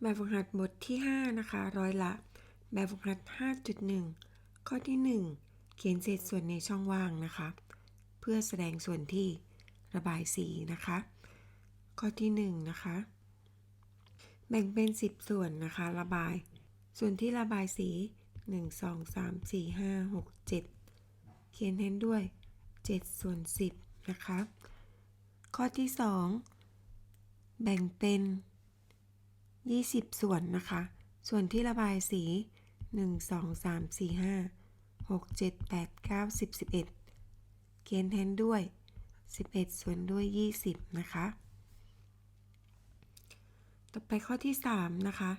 แบบฝึกหัดบทที่ 5 นะคะ ร้อยละ แบบฝึกหัด 5.1 ข้อที่ 1 เขียนเศษส่วนในช่องว่างนะคะ เพื่อแสดงส่วนที่ระบายสีนะคะ ข้อที่ 1 นะคะ แบ่งเป็น 10 ส่วนนะคะ ระบาย ส่วนที่ระบายสี 1 2 3 4 5 6 7 เขียนแทนด้วย 7 ส่วน 10 นะคะ ข้อที่ 2 แบ่งเป็น 20 ส่วนนะคะ ส่วนที่ระบายสี 1 2 3 4 5 6 7 8 9 10 11เขียนแทนด้วย 11 ส่วนด้วย 20 นะคะ ต่อไปข้อที่ 3 นะคะ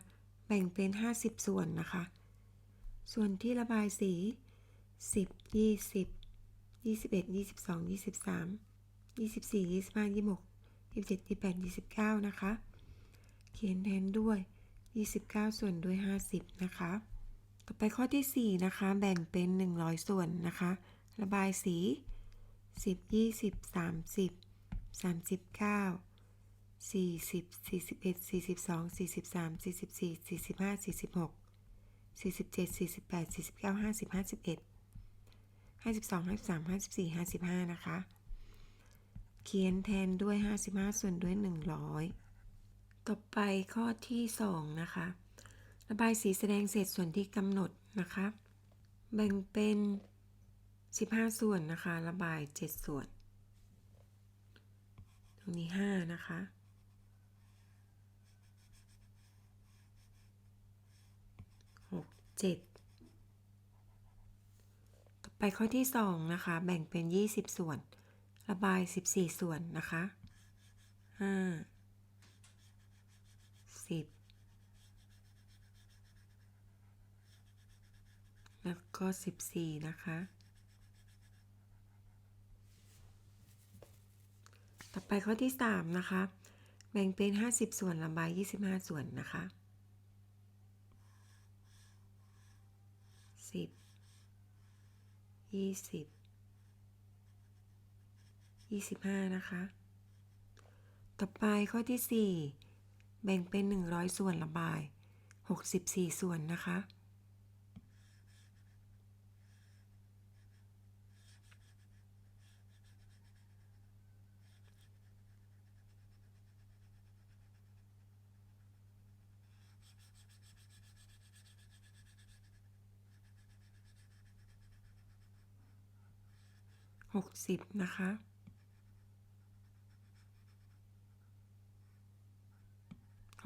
แบ่งเป็น 50 ส่วนนะคะ ส่วนที่ระบายสี 10 20 21 22 23 24 25 26 27 28 29 นะคะ เขียนแทนด้วย 29 ส่วนด้วย 50 นะคะ ต่อไปข้อที่ 4 นะคะ แบ่งเป็น 100 ส่วนนะคะ ระบายสี 10 20 30 39 40 41 42 43 44 45 46 47 48 49 50 51 52 53 54 55 นะคะ เขียนแทนด้วย 55 ส่วนด้วย 100 ต่อไปข้อที่ 2 นะคะ ระบายสีแสดงเศษส่วนที่กำหนดนะคะ แบ่งเป็น 15 ส่วนนะคะ ระบาย 7 ส่วน ตรงนี้ 5 นะคะ 6 7 ต่อไปข้อที่ 2 นะคะ แบ่งเป็น 20 ส่วน ระบาย 14 ส่วนนะคะ 5 10แล้วก็14นะคะ ต่อไปข้อที่3นะคะ แบ่งเป็น50ส่วนระบาย25ส่วนนะคะ10 20 25นะคะ ต่อไปข้อที่4 แบ่งเป็น 100 ส่วนระบาย 64 ส่วนนะคะ 60 นะคะ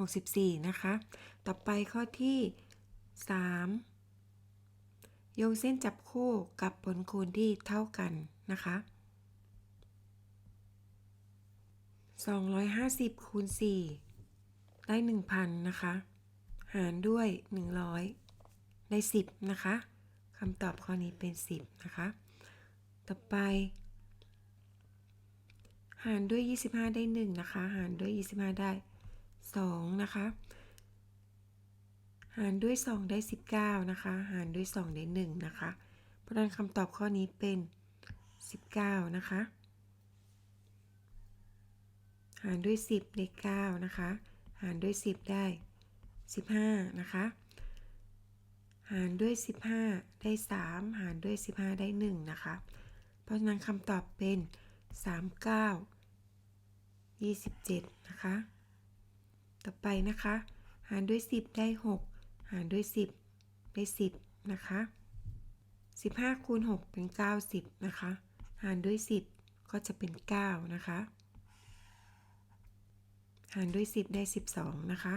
64 นะคะ ต่อไปข้อที่ 3 โยงเส้นจับคู่กับผลคูณที่เท่ากันนะคะ 250คูณ4ได้ 1,000 นะคะ หารด้วย 100 ได้ 10 นะคะคำตอบข้อนี้เป็น 10 นะคะ ต่อไป หารด้วย 25 ได้ 1 นะคะ หารด้วย 25 ได้ 2 นะคะ หารด้วย 2 ได้ 19 นะคะ หารด้วย 2 ได้ 1 นะคะ เพราะนั้นคำตอบข้อนี้เป็น 19 นะคะ หารด้วย 10 ได้ 9 นะคะ หารด้วย 10 ได้ 15 นะคะ หารด้วย 15 ได้ 3 หารด้วย 15 ได้ 1 นะคะ เพราะฉะนั้นคำตอบเป็น 39 27 นะคะ ต่อไปนะคะ หารด้วย 10 ได้ 6 หารด้วย 10 ได้ 10 นะคะ 15คูณ6เป็น 90 นะคะ หารด้วย 10 ก็จะเป็น 9 นะคะ หารด้วย 10 ได้ 12 นะคะ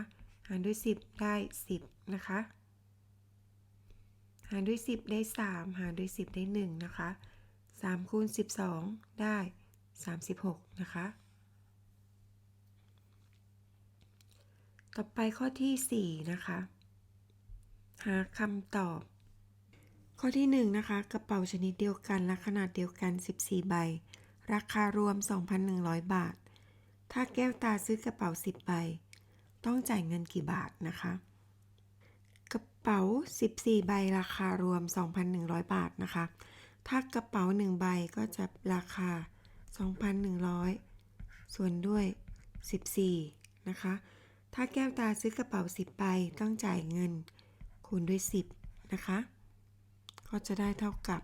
หารด้วย 10 ได้ 10 นะคะ หารด้วย 10 ได้ 3 หารด้วย 10 ได้ 1 นะคะ3คูณ12 ได้ 36 นะคะ ต่อไปข้อที่ 4 นะคะ หาคำตอบ ข้อที่ 1 นะคะ กระเป๋าชนิดเดียวกันและขนาดเดียวกัน 14 ใบ ราคารวม 2,100 บาท ถ้าแก้วตาซื้อกระเป๋า 10 ใบ ต้องจ่ายเงินกี่บาทนะคะ กระเป๋า 14 ใบราคารวม 2,100 บาทนะคะ ถ้ากระเป๋า 1 ใบก็จะราคา 2,100 ส่วนด้วย 14 นะคะ ถ้าแก้วตาซื้อกระเป๋า 10ใบต้องจ่ายเงิน คูณด้วย 10 นะคะ ก็จะได้เท่ากับ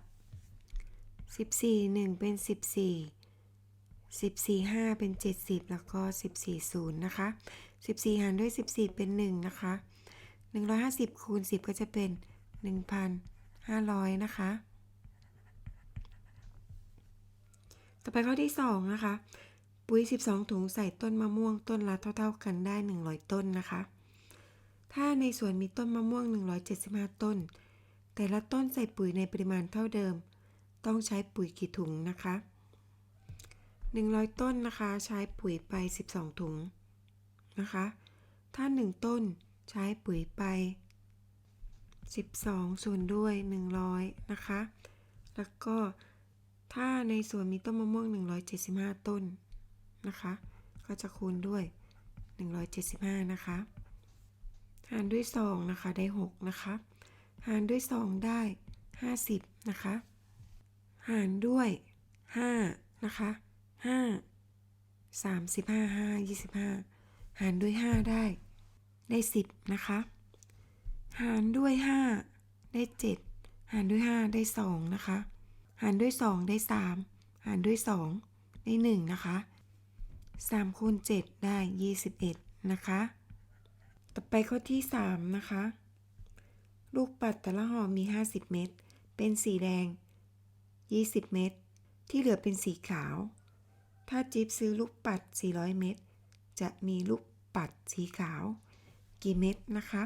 14 1 เป็น 14 14 5 เป็น 70 แล้วก็ 14 0 นะคะ 14 หารด้วย 14 เป็น 1 นะคะ 150 คูณ 10 ก็จะเป็น 1,500 นะคะ ต่อไปข้อที่ 2 นะคะ ปุ๋ย 12 ถุงใส่ต้นมะม่วงต้นละเท่า ๆ กันได้ 100 ต้นนะคะ ถ้าในสวนมีต้นมะม่วง 175 ต้น แต่ละต้นใส่ปุ๋ยในปริมาณเท่าเดิม ต้องใช้ปุ๋ยกี่ถุงนะคะ 100 ต้นนะคะใช้ปุ๋ยไป 12 ถุงนะคะ ถ้า 1 ต้นใช้ปุ๋ยไป 12 ส่วนด้วย 100 นะคะ แล้วก็ถ้าในสวนมีต้นมะม่วง 175 ต้น นะคะ ก็จะคูณด้วย 175 นะคะ หารด้วย 2 นะคะ ได้ 6 นะคะ หารด้วย 2 ได้ 50 นะคะ หารด้วย 5 นะคะ 5 35 5 25 หารด้วย 5 ได้ ได้ 10 นะคะ หารด้วย 5 ได้ 7 หารด้วย 5 ได้ 2 นะคะ หารด้วย 2 ได้ 3 หารด้วย 2 ได้ 1 นะคะ 3คูณ7ได้ 21 นะคะ ต่อไปข้อที่ 3 นะคะ ลูกปัดแต่ละห่อมี 50 เม็ด เป็นสีแดง 20 เม็ด ที่เหลือเป็นสีขาว ถ้าจิ๊บซื้อลูกปัด 400 เม็ด จะมีลูกปัดสีขาว กี่เม็ดนะคะ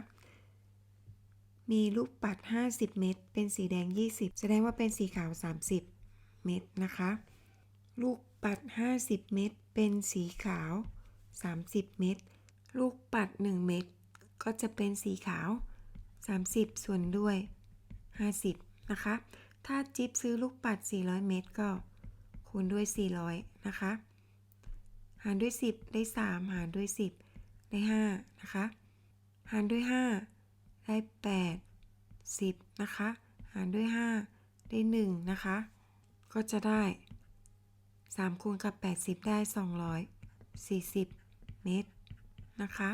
มีลูกปัด 50 เม็ด เป็นสีแดง 20 แสดงว่าเป็นสีขาว 30 เม็ดนะคะ ลูกปัด 50 เม็ดเป็นสีขาว 30 เม็ดลูกปัด 1 เม็ดก็จะเป็นสีขาว 30 ส่วนด้วย 50 นะคะ ถ้าจิ๊บซื้อลูกปัด 400 เม็ดก็คูณด้วย 400 นะคะ หารด้วย 10 ได้ 3 หารด้วย 10 ได้ 5 นะคะ หารด้วย 5 ได้ 8 10 นะคะ หารด้วย 5 ได้ 1 นะคะ ก็จะได้ 3คูณกับ 80 ได้ 240 เมตรนะคะ